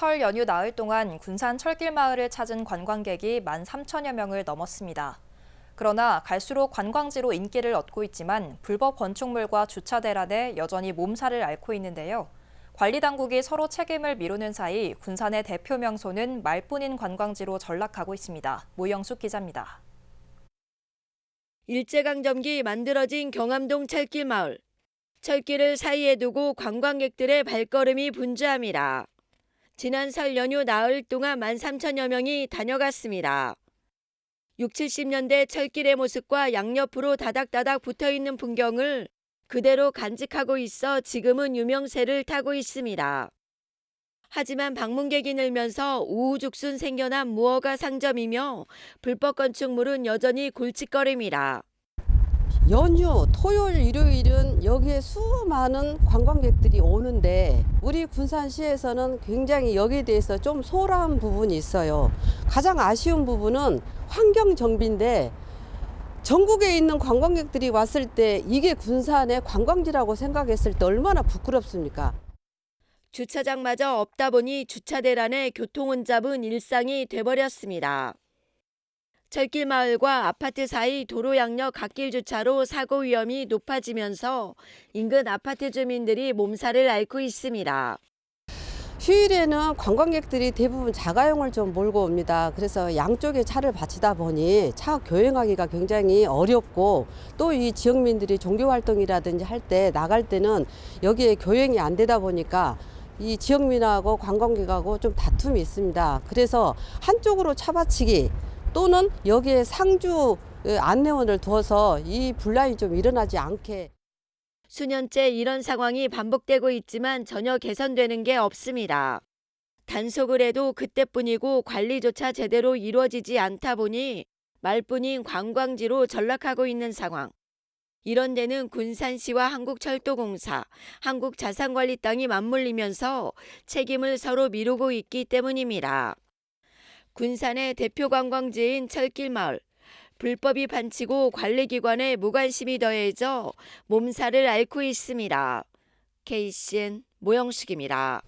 설 연휴 나흘 동안 군산 철길 마을을 찾은 관광객이 1만 3천여 명을 넘었습니다. 그러나 갈수록 관광지로 인기를 얻고 있지만 불법 건축물과 주차 대란에 여전히 몸살을 앓고 있는데요. 관리 당국이 서로 책임을 미루는 사이 군산의 대표 명소는 말뿐인 관광지로 전락하고 있습니다. 모영숙 기자입니다. 일제강점기 만들어진 경암동 철길 마을. 철길을 사이에 두고 관광객들의 발걸음이 분주합니다. 지난 설 연휴 나흘 동안 1만 3천여 명이 다녀갔습니다. 6, 70년대 철길의 모습과 양옆으로 다닥다닥 붙어 있는 풍경을 그대로 간직하고 있어 지금은 유명세를 타고 있습니다. 하지만 방문객이 늘면서 우후죽순 생겨난 무허가 상점이며 불법 건축물은 여전히 굴직거립니다. 연휴 토요일 일요일은 여기에 수많은 관광객들이 오는데 우리 군산시에서는 굉장히 여기에 대해서 좀 소홀한 부분이 있어요. 가장 아쉬운 부분은 환경 정비인데 전국에 있는 관광객들이 왔을 때 이게 군산의 관광지라고 생각했을 때 얼마나 부끄럽습니까? 주차장마저 없다 보니 주차 대란에 교통은 잡은 일상이 돼버렸습니다. 철길 마을과 아파트 사이 도로 양옆 갓길 주차로 사고 위험이 높아지면서 인근 아파트 주민들이 몸살을 앓고 있습니다. 휴일에는 관광객들이 대부분 자가용을 좀 몰고 옵니다. 그래서 양쪽에 차를 바치다 보니 차 교행하기가 굉장히 어렵고 또 이 지역민들이 종교 활동이라든지 할 때 나갈 때는 여기에 교행이 안 되다 보니까 이 지역민하고 관광객하고 좀 다툼이 있습니다. 그래서 한쪽으로 차 바치기 또는 여기에 상주 안내원을 두어서 이 분란이 좀 일어나지 않게 수년째 이런 상황이 반복되고 있지만 전혀 개선되는 게 없습니다. 단속을 해도 그때뿐이고 관리조차 제대로 이루어지지 않다 보니 말뿐인 관광지로 전락하고 있는 상황. 이런 데는 군산시와 한국철도공사, 한국자산관리 땅이 맞물리면서 책임을 서로 미루고 있기 때문입니다. 군산의 대표 관광지인 철길마을. 불법이 반치고 관리기관의 무관심이 더해져 몸살을 앓고 있습니다. KCN 모영식입니다.